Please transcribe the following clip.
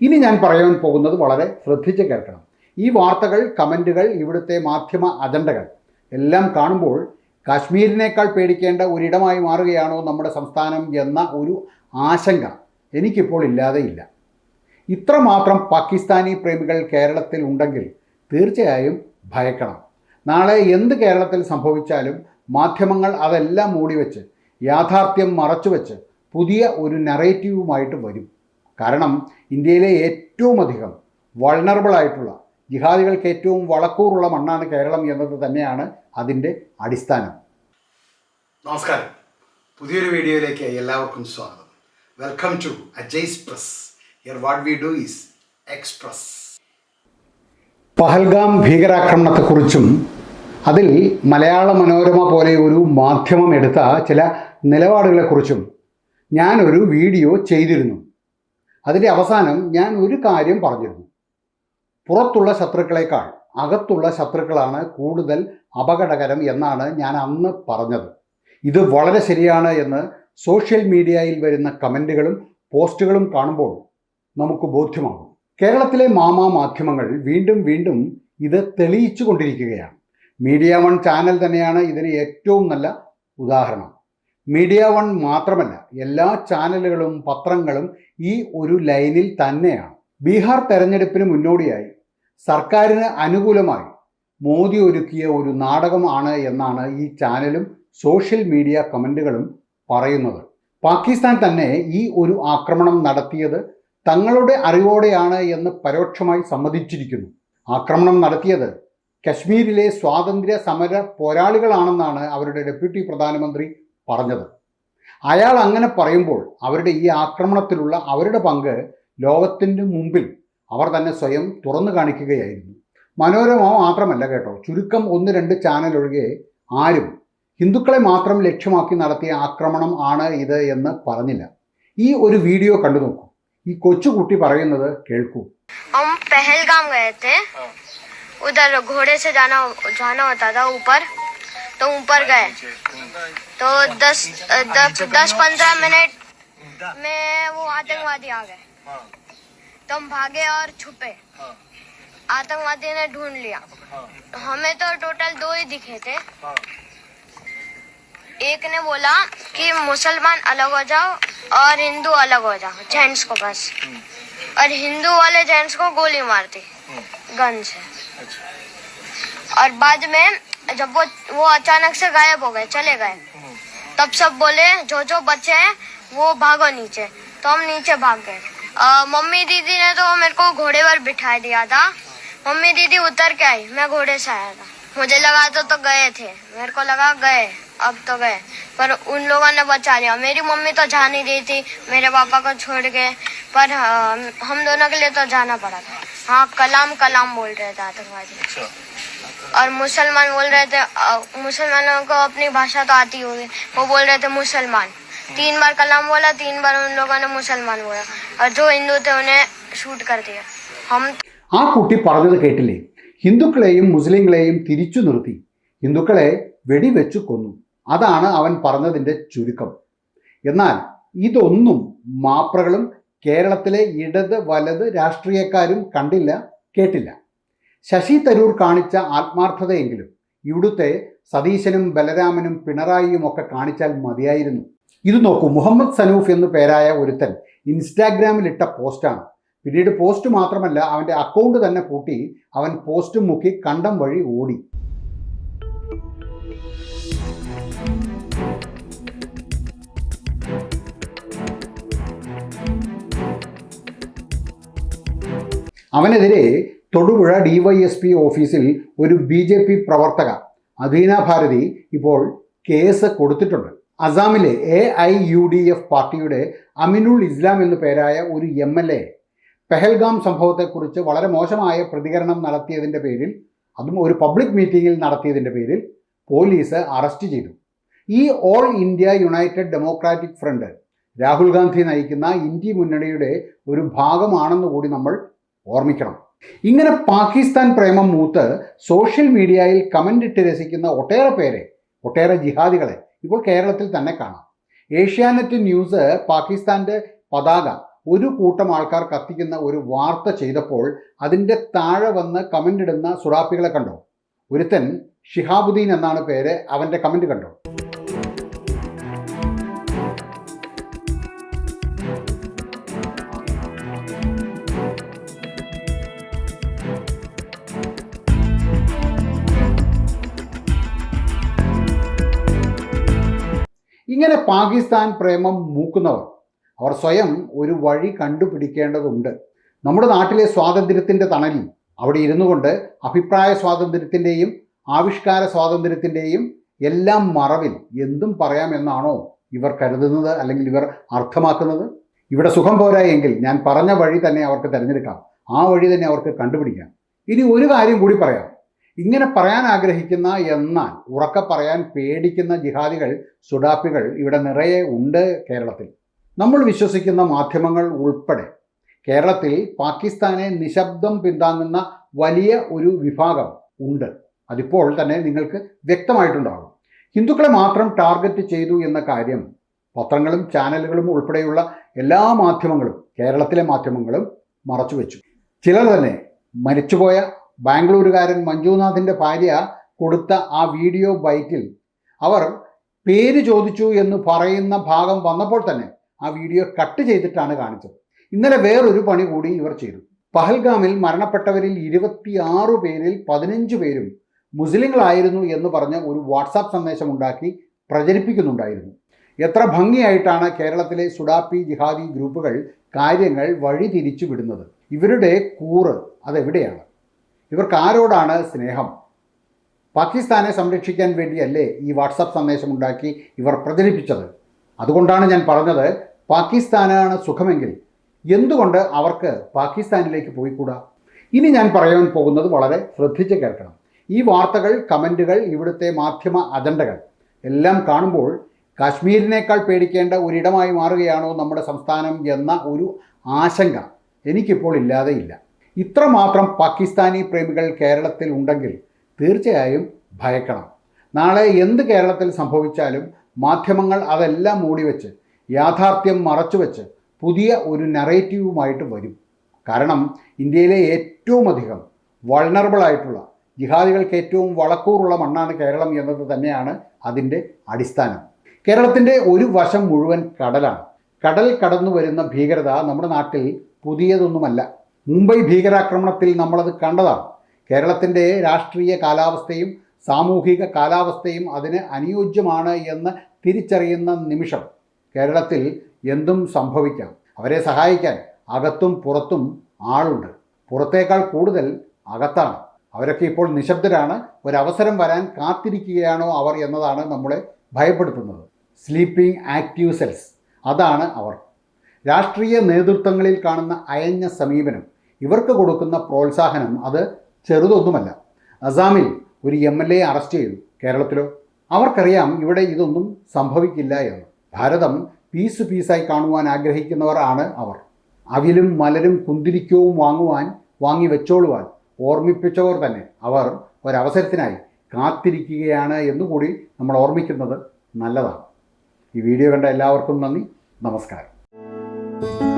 ഇനി ഞാൻ പറയാൻ പോകുന്നത് വളരെ ശ്രദ്ധിച്ച് കേൾക്കണം. ഈ വാർത്തകൾ കമന്റുകൾ ഇവിടുത്തെ മാധ്യമ അജണ്ടകൾ എല്ലാം കാണുമ്പോൾ കാശ്മീരിനേക്കാൾ പേടിക്കേണ്ട ഒരിടമായി മാറുകയാണോ നമ്മുടെ സംസ്ഥാനം എന്ന ഒരു ആശങ്ക എനിക്കിപ്പോൾ ഇല്ലാതെയില്ല. ഇത്രമാത്രം പാകിസ്ഥാനി പ്രേമികൾ കേരളത്തിൽ ഉണ്ടെങ്കിൽ തീർച്ചയായും ഭയക്കണം. നാളെ എന്ത് കേരളത്തിൽ സംഭവിച്ചാലും മാധ്യമങ്ങൾ അതെല്ലാം മൂടിവെച്ച് യാഥാർത്ഥ്യം മറച്ചുവെച്ച് പുതിയ ഒരു നറേറ്റീവുമായിട്ട് വരും. കാരണം ഇന്ത്യയിലെ ഏറ്റവും അധികം വൾണറബിൾ ആയിട്ടുള്ള ജിഹാദികൾക്ക് ഏറ്റവും വളക്കൂറുള്ള മണ്ണാണ് കേരളം എന്നത് തന്നെയാണ് അതിന്റെ അടിസ്ഥാനം. നമസ്കാരം. പുതിയൊരു വീഡിയോയിലേക്ക് എല്ലാവർക്കും സ്വാഗതം. Welcome to Ajay's press here what we do is express Pahalgam ഭീകരാക്രമണത്തെക്കുറിച്ചും അതിൽ മലയാള മനോരമ പോലെ ഒരു മാധ്യമം എടുത്ത ചില നിലപാടുകളെക്കുറിച്ചും ഞാനൊരു വീഡിയോ ചെയ്തിരുന്നു. അതിന്റെ അവസാനം ഞാൻ ഒരു കാര്യം പറഞ്ഞിരുന്നു. പുറത്തുള്ള ശത്രുക്കളെക്കാൾ അകത്തുള്ള ശത്രുക്കളാണ് കൂടുതൽ അപകടകരം എന്നാണ് ഞാൻ അന്ന് പറഞ്ഞത്. ഇത് വളരെ ശരിയാണ് എന്ന് സോഷ്യൽ മീഡിയയിൽ വരുന്ന കമന്റുകളും പോസ്റ്റുകളും കാണുമ്പോൾ നമുക്ക് ബോധ്യമാകും. കേരളത്തിലെ മാമാ മാധ്യമങ്ങൾ വീണ്ടും വീണ്ടും ഇത് തെളിയിച്ചു കൊണ്ടിരിക്കുകയാണ് മീഡിയ വൺ ചാനൽ തന്നെയാണ് ഇതിന് ഏറ്റവും നല്ല ഉദാഹരണം. മീഡിയ വൺ മാത്രമല്ല എല്ലാ ചാനലുകളും പത്രങ്ങളും ഈ ഒരു ലൈനിൽ തന്നെയാണ്. ബീഹാർ തെരഞ്ഞെടുപ്പിന് മുന്നോടിയായി. സർക്കാരിന് അനുകൂലമായി മോദി ഒരുക്കിയ ഒരു നാടകമാണ് എന്നാണ് ഈ ചാനലും സോഷ്യൽ മീഡിയ കമന്റുകളും പറയുന്നത്. പാകിസ്ഥാൻ തന്നെ ഈ ഒരു ആക്രമണം നടത്തിയത് തങ്ങളുടെ അറിവോടെയാണ് എന്ന് പരോക്ഷമായി സമ്മതിച്ചിരിക്കുന്നു. ആക്രമണം നടത്തിയത് കശ്മീരിലെ സ്വാതന്ത്ര്യ സമര പോരാളികളാണെന്നാണ് അവരുടെ ഡെപ്യൂട്ടി പ്രധാനമന്ത്രി പറഞ്ഞത് അയാൾ അങ്ങനെ പറയുമ്പോൾ അവരുടെ ഈ ആക്രമണത്തിലുള്ള അവരുടെ പങ്ക് ലോകത്തിൻ്റെ മുമ്പിൽ അവർ തന്നെ സ്വയം തുറന്നു കാണിക്കുകയായിരുന്നു മനോരമ മാത്രമല്ല കേട്ടോ ചുരുക്കം ഒന്ന് രണ്ട് ചാനൽ ഒഴികെ ആരും ഹിന്ദുക്കളെ മാത്രം ലക്ഷ്യമാക്കി നടത്തിയ ആക്രമണം ആണ് ഇത് എന്ന് പറഞ്ഞില്ല ഈ ഒരു വീഡിയോ കണ്ടു നോക്കൂ ഈ കൊച്ചുകുട്ടി പറയുന്നത് കേൾക്കൂ हम पहलगाम गए थे उधर घोड़े से जाना जाना होता था ऊपर तो ऊपर गए। तो दस दस दस पंद्रह मिनट में वो आतंकवादी आ गए। तो हम भागे और छुपे। आतंकवादी ने ढूंढ लिया। हमें तो टोटल दो ही दिखे थे। एक ने बोला कि मुसलमान अलग हो जाओ और हिंदू अलग हो जाओ, जेंट्स को बस। और हिंदू वाले जेंट्स को गोली मारती गन से। और बाद में जब वो वो अचानक से गायब हो गए चले गए। तब सब बोले जो जो बच्चे हैं वो भागो नीचे। तो हम नीचे भाग गए। मम्मी दीदी ने तो मेरे को घोड़े पर बिठा दिया था। मम्मी दीदी उतर के आई मैं घोड़े से आया था। मुझे लगा तो, तो गए थे। मेरे को लगा गए अब तो गए। पर उन लोगों ने बचा लिया। मेरी मम्मी तो जा नहीं रही थी मेरे पापा को छोड़ के। पर हम दोनों के लिए तो जाना पड़ा था। हाँ कलाम कलाम बोल रहे थे आतंकवादी और मुसलमान बोल रहे थे अ, मुसलमानों को अपनी भाषा तो आती होगी वो बोल रहे थे मुसलमान तीन बार कलाम बोला तीन बार उन लोगों ने मुसलमान बोला और जो हिंदू थे उन्हें शूट कर दिया हम ആ കുട്ടി പറഞ്ഞത് കേട്ടില്ലേ ഹിന്ദുക്കളെയും മുസ്ലിങ്ങളെയും തിരിച്ചു നിർത്തി ഹിന്ദുക്കളെ വെടിവെച്ചു കൊന്നു അതാണ് അവൻ പറഞ്ഞതിൻ്റെ ചുരുക്കം എന്നാൽ ഇതൊന്നും മാപ്രകളും കേരളത്തിലെ ഇടത് വലത് രാഷ്ട്രീയക്കാരും കണ്ടില്ല കേട്ടില്ല. ശശി തരൂർ കാണിച്ച ആത്മാർത്ഥതയെങ്കിലും ഇവിടുത്തെ സതീശനും ബലരാമനും പിണറായിയും ഒക്കെ കാണിച്ചാൽ മതിയായിരുന്നു. ഇത് നോക്കൂ മുഹമ്മദ് സനൂഫ് എന്നു പേരായ ഒരുത്തൻ ഇൻസ്റ്റാഗ്രാമിൽ ഇട്ട പോസ്റ്റാണ്. പിന്നീട് പോസ്റ്റ് മാത്രമല്ല അവന്റെ അക്കൗണ്ട് തന്നെ കൂട്ടി അവൻ പോസ്റ്റ് മുക്കി കണ്ടം വഴി ഓടി. അവനെതിരെ തൊടുപുഴ ഡിവൈഎസ്പി ഓഫീസിൽ ഒരു ബി ജെ പി പ്രവർത്തക അധീന ഭാരതി ഇപ്പോൾ കേസ് കൊടുത്തിട്ടുണ്ട്. അസാമിലെ A I U D F പാർട്ടിയുടെ അമിനുൾ ഇസ്ലാം എന്നു പേരായ ഒരു എം എൽ എ പെഹൽഗാം സംഭവത്തെക്കുറിച്ച് വളരെ മോശമായ പ്രതികരണം നടത്തിയതിന്റെ പേരിൽ അതും ഒരു പബ്ലിക് മീറ്റിങ്ങിൽ നടത്തിയതിന്റെ പേരിൽ പോലീസ് അറസ്റ്റ് ചെയ്തു. ഈ All India United Democratic Front Rahul Gandhi നയിക്കുന്ന ഇന്ത്യ മുന്നണിയുടെ ഒരു ഭാഗമാണെന്ന് കൂടി നമ്മൾ ഓർമ്മിക്കണം. ഇങ്ങനെ പാകിസ്ഥാൻ പ്രേമം മൂത്ത് സോഷ്യൽ മീഡിയയിൽ കമന്റ് ഇട്ട് രസിക്കുന്ന ഒട്ടേറെ പേരെ ഒട്ടേറെ ജിഹാദികളെ ഇപ്പോൾ കേരളത്തിൽ തന്നെ കാണാം. ഏഷ്യാനെറ്റ് ന്യൂസ് പാകിസ്ഥാന്റെ പതാക ഒരു കൂട്ടം ആൾക്കാർ കത്തിക്കുന്ന ഒരു വാർത്ത ചെയ്തപ്പോൾ അതിന്റെ താഴെ വന്ന് കമന്റ് ഇടുന്ന സുറാപ്പികളെ കണ്ടോ? ഒരുത്തൻ ഷിഹാബുദ്ദീൻ എന്നാണ് പേര് അവന്റെ കമന്റ് കണ്ടോ? ഇങ്ങനെ പാകിസ്ഥാൻ പ്രേമം മൂക്കുന്നവർ അവർ സ്വയം ഒരു വഴി കണ്ടുപിടിക്കേണ്ടതുണ്ട്. നമ്മുടെ നാട്ടിലെ സ്വാതന്ത്ര്യത്തിന്റെ തണലിൽ അവിടെ ഇരുന്നു കൊണ്ട് അഭിപ്രായ സ്വാതന്ത്ര്യത്തിന്റെയും ആവിഷ്കാര സ്വാതന്ത്ര്യത്തിന്റെയും എല്ലാം മറവിൽ എന്തും പറയാമെന്നാണോ ഇവർ കരുതുന്നത് അല്ലെങ്കിൽ ഇവർ അർത്ഥമാക്കുന്നത്? ഇവിടെ സുഖം പോരാ എങ്കിൽ ഞാൻ പറഞ്ഞ വഴി തന്നെ അവർക്ക് തിരഞ്ഞെടുക്കാം. ആ വഴി തന്നെ അവർക്ക് കണ്ടുപിടിക്കാം. ഇനി ഒരു കാര്യം കൂടി പറയാം. ഇങ്ങനെ പറയാൻ ആഗ്രഹിക്കുന്ന എന്നാൽ ഉറക്ക പറയാൻ പേടിക്കുന്ന ജിഹാദികൾ സുഡാപ്പികൾ ഇവിടെ നിറയെ ഉണ്ട് കേരളത്തിൽ. നമ്മൾ വിശ്വസിക്കുന്ന മാധ്യമങ്ങൾ ഉൾപ്പെടെ കേരളത്തിൽ പാകിസ്ഥാനെ നിശബ്ദം പിന്താങ്ങുന്ന വലിയ ഒരു വിഭാഗം ഉണ്ട്. അതിപ്പോൾ തന്നെ നിങ്ങൾക്ക് വ്യക്തമായിട്ടുണ്ടാകും. ഹിന്ദുക്കളെ മാത്രം ടാർഗറ്റ് ചെയ്തു എന്ന കാര്യം പത്രങ്ങളും ചാനലുകളും ഉൾപ്പെടെയുള്ള എല്ലാ മാധ്യമങ്ങളും കേരളത്തിലെ മാധ്യമങ്ങളും മറച്ചുവെച്ചു. ചിലർ തന്നെ മരിച്ചുപോയ ബാംഗ്ലൂരുകാരൻ മഞ്ജുനാഥിന്റെ ഭാര്യ കൊടുത്ത ആ വീഡിയോ ബൈറ്റിൽ അവർ പേര് ചോദിച്ചു എന്ന് പറയുന്ന ഭാഗം വന്നപ്പോൾ തന്നെ ആ വീഡിയോ കട്ട് ചെയ്തിട്ടാണ് കാണിച്ചത്. ഇന്നലെ വേറൊരു പണി കൂടി ഇവർ ചെയ്തു. പഹൽഗാമിൽ മരണപ്പെട്ടവരിൽ ഇരുപത്തിയാറ് പേരിൽ പതിനഞ്ച് പേരും മുസ്ലിങ്ങളായിരുന്നു എന്ന് പറഞ്ഞ് ഒരു വാട്സാപ്പ് സന്ദേശം ഉണ്ടാക്കി പ്രചരിപ്പിക്കുന്നുണ്ടായിരുന്നു. എത്ര ഭംഗിയായിട്ടാണ് കേരളത്തിലെ സുഡാപ്പി ജിഹാദി ഗ്രൂപ്പുകൾ കാര്യങ്ങൾ വഴിതിരിച്ചു വിടുന്നത് ഇവരുടെ കൂറ് അതെവിടെയാണ്? ഇവർക്ക് ആരോടാണ് സ്നേഹം? പാകിസ്ഥാനെ സംരക്ഷിക്കാൻ വേണ്ടിയല്ലേ ഈ വാട്സപ്പ് സന്ദേശം ഉണ്ടാക്കി ഇവർ പ്രചരിപ്പിച്ചത്? അതുകൊണ്ടാണ് ഞാൻ പറഞ്ഞത് പാകിസ്ഥാനാണ് സുഖമെങ്കിൽ എന്തുകൊണ്ട് അവർക്ക് പാകിസ്ഥാനിലേക്ക് പോയിക്കൂടാ? ഇനി ഞാൻ പറയാൻ പോകുന്നത് വളരെ ശ്രദ്ധിച്ച് കേൾക്കണം. ഈ വാർത്തകൾ കമന്റുകൾ ഇവിടുത്തെ മാധ്യമ അജണ്ടകൾ എല്ലാം കാണുമ്പോൾ കാശ്മീരിനേക്കാൾ പേടിക്കേണ്ട ഒരിടമായി മാറുകയാണോ നമ്മുടെ സംസ്ഥാനം എന്ന ഒരു ആശങ്ക എനിക്കിപ്പോൾ ഇല്ലാതെയില്ല ഇത്രമാത്രം പാകിസ്ഥാനി പ്രേമികൾ കേരളത്തിൽ ഉണ്ടെങ്കിൽ തീർച്ചയായും ഭയക്കണം. നാളെ എന്ത് കേരളത്തിൽ സംഭവിച്ചാലും മാധ്യമങ്ങൾ അതെല്ലാം മൂടിവെച്ച് യാഥാർത്ഥ്യം മറച്ചുവെച്ച് പുതിയ ഒരു നറേറ്റീവുമായിട്ട് വരും. കാരണം ഇന്ത്യയിലെ ഏറ്റവും അധികം വൾണറബിൾ ആയിട്ടുള്ള ജിഹാദികൾക്ക് ഏറ്റവും വളക്കൂറുള്ള മണ്ണാണ് കേരളം എന്നത് തന്നെയാണ് അതിന്റെ അടിസ്ഥാനം. കേരളത്തിന്റെ ഒരു വശം മുഴുവൻ കടലാണ്. കടൽ കടന്നു വരുന്ന ഭീകരത നമ്മുടെ നാട്ടിൽ പുതിയതൊന്നുമല്ല. മുംബൈ ഭീകരാക്രമണത്തിൽ നമ്മളത് കണ്ടതാണ്. കേരളത്തിന്റെ രാഷ്ട്രീയ കാലാവസ്ഥയും സാമൂഹിക കാലാവസ്ഥയും അതിന് അനുയോജ്യമാണ് എന്ന് തിരിച്ചറിയുന്ന നിമിഷം കേരളത്തിൽ എന്തും സംഭവിക്കാം. അവരെ സഹായിക്കാൻ അകത്തും പുറത്തും ആളുണ്ട്. പുറത്തേക്കാൾ കൂടുതൽ അകത്താണ്. അവരൊക്കെ ഇപ്പോൾ നിശബ്ദരാണ്. ഒരവസരം വരാൻ കാത്തിരിക്കുകയാണോ അവർ എന്നതാണ് നമ്മളെ ഭയപ്പെടുത്തുന്നത്. സ്ലീപ്പിംഗ് ആക്റ്റീവ് സെൽസ് അതാണ് അവർ. രാഷ്ട്രീയ നേതൃത്വങ്ങളിൽ കാണുന്ന അയഞ്ഞ സമീപനം. ഇവർക്ക് കൊടുക്കുന്ന പ്രോത്സാഹനം അത് ചെറുതൊന്നുമല്ല. അസാമിൽ ഒരു എം എൽ എ അറസ്റ്റ് ചെയ്തു കേരളത്തിലോ. അവർക്കറിയാം ഇവിടെ ഇതൊന്നും സംഭവിക്കില്ല എന്ന്. ഭാരതം പീസ് പീസായി കാണുവാൻ ആഗ്രഹിക്കുന്നവരാണ് അവർ. അവിലും മലരും കുന്തിരിക്കവും വാങ്ങുവാൻ വാങ്ങി വെച്ചോളുവാൻ ഓർമ്മിപ്പിച്ചവർ തന്നെ. അവർ ഒരവസരത്തിനായി കാത്തിരിക്കുകയാണ് എന്നുകൂടി നമ്മൾ ഓർമ്മിക്കുന്നത് നല്ലതാണ്. ഈ വീഡിയോ കണ്ട എല്ലാവർക്കും നന്ദി. നമസ്കാരം.